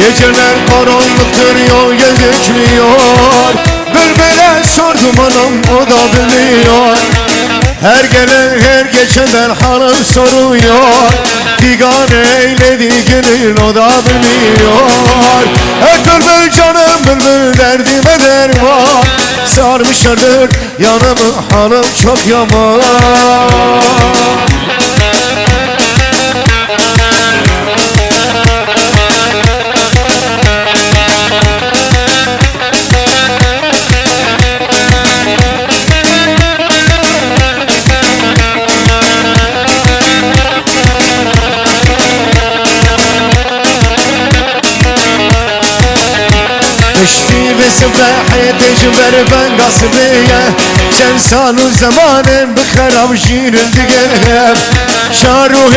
Geceler karanlıktır yol gözükmüyor Bülbüle sordum anam o da bilmiyor. Her gelen her geçenden hanım soruyor. Figan eyledi gelin o da bilmiyor. Hey bülbül canım bülbül derdime derman. Sarmışlardır yanımı hanım çok yaman Düştü ve sebehi tecber ben gasbiye Sen sanu zamanen bıkarab jirin digen hep Şaru